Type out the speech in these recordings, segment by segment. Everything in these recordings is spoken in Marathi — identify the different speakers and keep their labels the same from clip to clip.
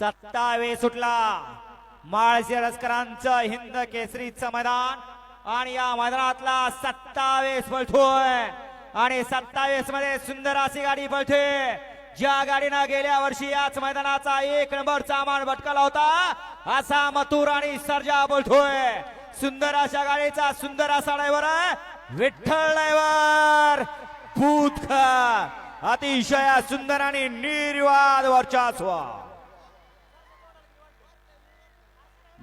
Speaker 1: सत्तावीस सुटला. माळशिरस्करांचं हिंद केसरीचं मैदान. आणि या मैदानातला सत्तावीस पळतोय आणि सत्तावीसमध्ये सुंदर अशी गाडी पळते ज्या गाडीनं गेल्या वर्षी याच मैदानाचा एक नंबरचा मान भटकला होता. असा मथुर आणि सर्जा बोलतोय सुंदर अशा गाडीचा सुंदर असा ड्रायव्हर विठ्ठल ड्रायव्हर. भूत अतिशय सुंदर आणि निर्वाद वर्चस्व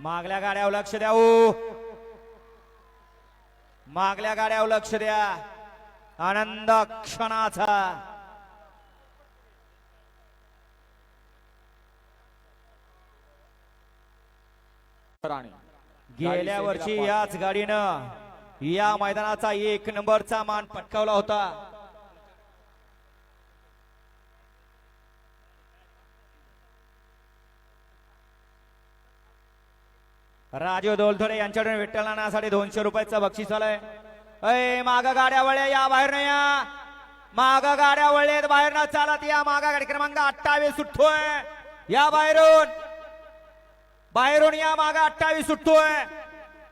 Speaker 1: मागल्या गाड्यावर लक्ष द्याऊ मागल्या गाड्यावर लक्ष द्या. आनंद क्षणाचा. गेल्या वर्षी याच गाडीनं या मैदानाचा एक नंबरचा मान पटकावला होता. राजीव दोलथोडे यांच्याकडून विठ्ठलानासाठी दोनशे रुपयाचं बक्षीस आलंय. अय माग गाड्या वळ्या या बाहेर या. माग गाड्या वळलेत बाहेर न चालत या. मागा गाडी क्रमांक अठ्ठावीस सुटतोय. या बाहेरून. बाहेरून या मागा अठ्ठावीस सुटतोय.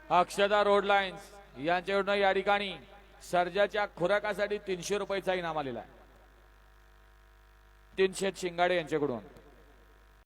Speaker 2: अक्षदा रोड लाईन्स यांच्याकडून या ठिकाणी सर्जाच्या खुराकासाठी तीनशे रुपयाचा इनाम आलेला आहे. तीनशे शिंगाडे यांच्याकडून.